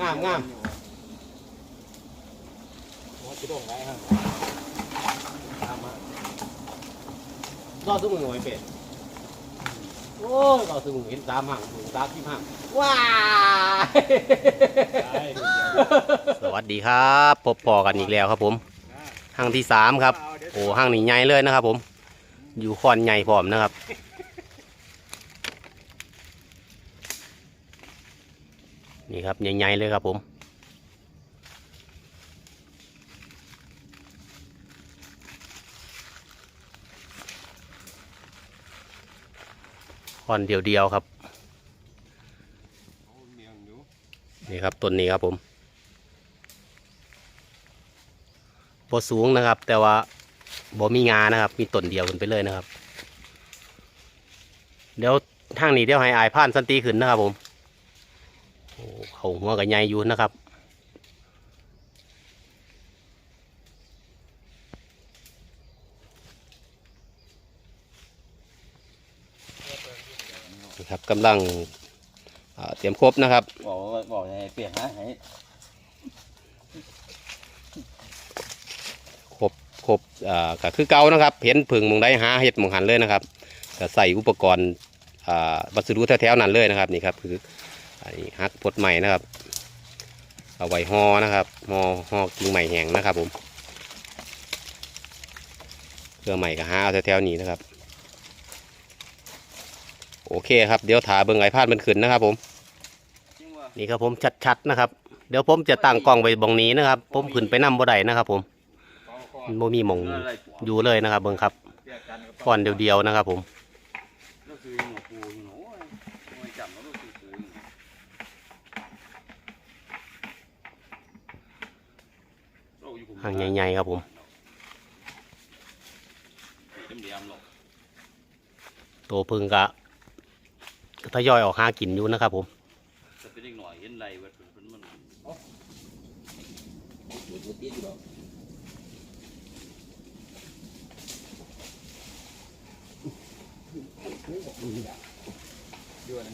งามงามหัวจะโด่งไรครับตามมารอดทุกมือไว้เป็ดโอ้ยรอดทุกมือเห็นตามห่างถึงตามที่ห่างว้าสวัสดีครับพบพอกันอีกแล้วครับผมห้างที่สามครับ โอ้ห้างนี้ใหญ่เลยนะครับผม อยู่คอนใหญ่พร้อมนะครับ นี่ครับใหญ่ๆเลยครับผมคอนเดียวๆครับนี่ครับต้นนี้ครับผมบ่สูงนะครับ แต่ว่าบ่มีงานะครับ มีต้นเดียวขึ้นไปเลยนะครับ เดี๋ยวทางนี้เดี๋ยวให้อายผ่านสันติขึ้นนะครับผม เขาหัวกับใหญ่อยู่นะครับนี่ครับกำลังอ่าเตรียมครบนะครับบอกว่าบอกยังไงเปลี่ยนฮะให้ครบครบอ่าก็คือเก่านะครับ เห็นผึ่งหมองได้หาเห็ดหมองหันเลยนะครับก็ใส่อุปกรณ์อ่าวัสดุแถวๆนั้นเลยนะครับนี่ครับคือ อันนี้ฮักพดใหม่นะครับ เอาไว้ห่อนะครับห่อห่อกิ่งใหม่แห้งนะครับ ผมเพื่อใหม่ก็หาเอาแถวๆนี้นะครับ โอเคครับเดี๋ยวถาเบิ่งไอพาดมันขึ้นนะครับ ผม นี่ครับผมชัดๆนะครับ เดี๋ยวผมจะตั้งกล้องไว้บองนี้นะครับ ผมขึ้นไปนำบ่ได้นะครับ ผมโมมีหมองอยู่เลยนะครับ เบิ่งครับฟอนเดียวๆนะครับ ผม ก็คือ หนูปูหนูโอ้ยจับแล้วก็คือคือห่างใหญ่ๆครับผม ตัวพึ่งก็ทยอยออกหากินอยู่นะครับผมด็กหน่อยนไรเว้ย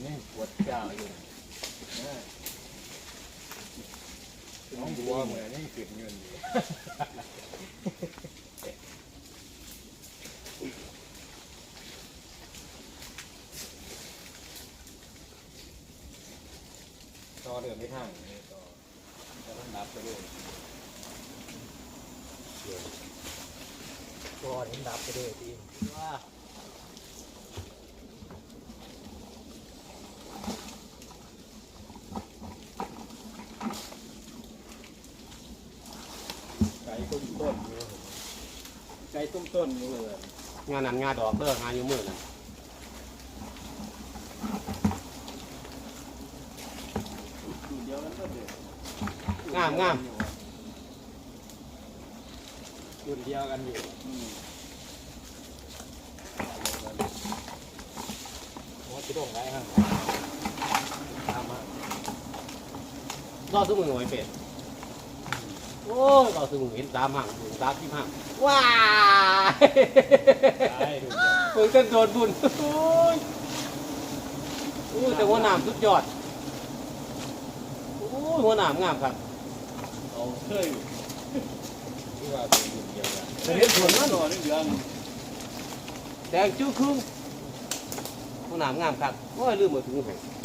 นี่ปวดเจ้าอยู่ น้องบัวเหมือนนี่เก็บเงินต่อเดินไม่ทางนี่ต่อจะต้องดับไปด้วยก็เห็นดับไปด้วยทีว่า ไก่ต้มต้นอยู่ไก่ ต้มต้นอยู่เลยงานนั้นงานดอกเด้องานอยู่มือนั่นดูเดียวกันก็เด็กงามงามอยู่เดียวกันอยู่หัวจะโดงไรครับตามมารอดทุกมือไว้เป็ด โอ้ยรอดทุกมือเห็นตามห่างถึงตามที่ห่างว้าได้ดูเดียวเพิ่งจะโดนบุญโอ้ยโอ้ยแต่หัวหนามสุดยอดโอ้ยหัวหนามงามครับเอาเคยที่ว่าเป็นอยู่เดียวกันแต่เห็นสวนมันนอนนี่เดือนแดงจิ้วครึ่งหัวหนามงามครับโอ้ยลืมมาถึงแห่งยังโด่งไปย่ำเลยบ่โอ้ยกี่หมวน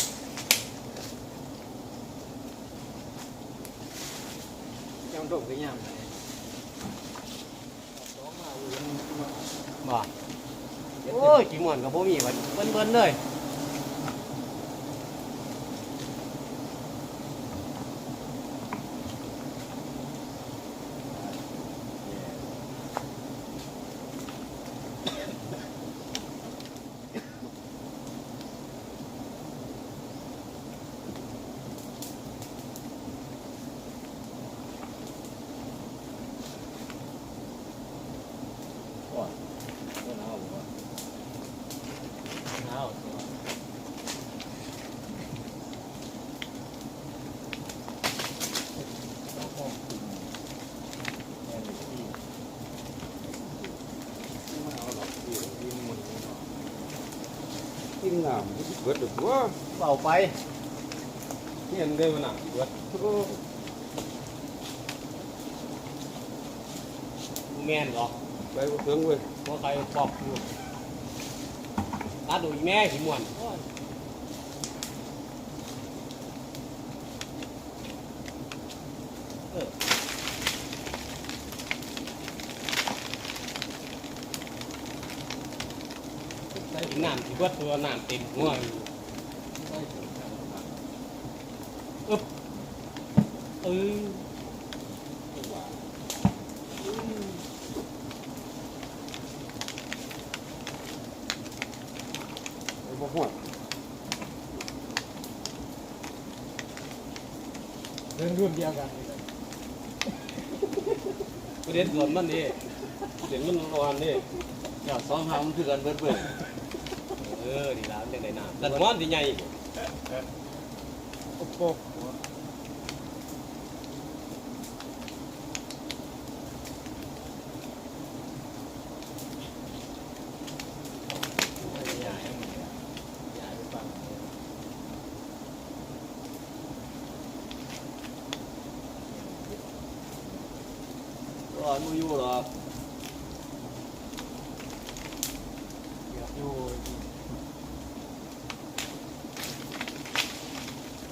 กับพวกมีวันเบิ้นเบิ้นๆ นน้ำเบิดหรือว่าเบาไปเห็นได้มาหนักเบิดแม่นหรอไปเพิ่งเว้ยเพราใครปอกอยู่ตาดูแม่ขี้มวนเออใส่ถุง น้ำที่เบิดตัวน้ำเต็มหัวอยู่อึบเออไปบ่ฮอเรื่องรุ่นเดียวกันประเด็นส่วนมันนี่เสียงมันร้อนนี่อยากสองหามันคือกันเบิดเบิด เออดีแล้วจังไดน้ำแต่หัวมันสิใหญ่โอ้โหร้อนบ่อยู่หรอก อยู่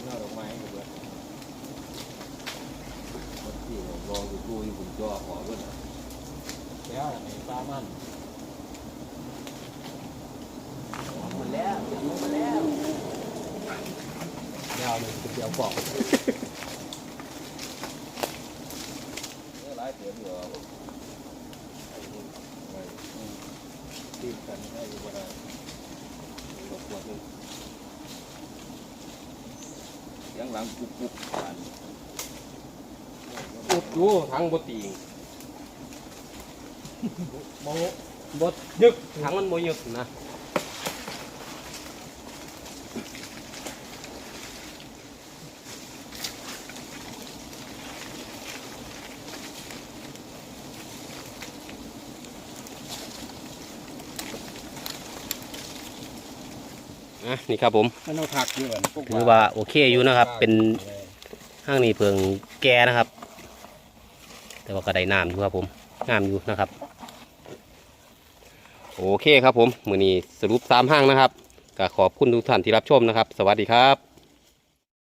หน้าดอกไม้อยู่เบิด คนที่ รูอยู่ผมจ่อขอเพิ่นน่ะแล้วในปลามันหมดแล้วหมดแล้วยาวเลยเดียวปอกเออหลายเสืออยู่หรอกไปตีนกันได้อยู่บ่ได้รบกวนหนึงเสียงหลังกุกกุกผ่าน อุดอยู่ทั้งบ่ตีงบ่บ่ยึกทั้งมันบ่ยึกนะอะนี่ครับผมมันต้องผักอยู่เหมือวกถือว่าโอเคอยู่นะครับ เป็นห้างนี้เพิงแกนะครับ แต่ว่าก็ได้น้ำอยู่ครับผมงามอยู่นะครับ โอเคครับผมมือนี้สรุปสามห้างนะครับก็ขอบคุณทุกท่านที่รับชมนะครับ สวัสดีครับ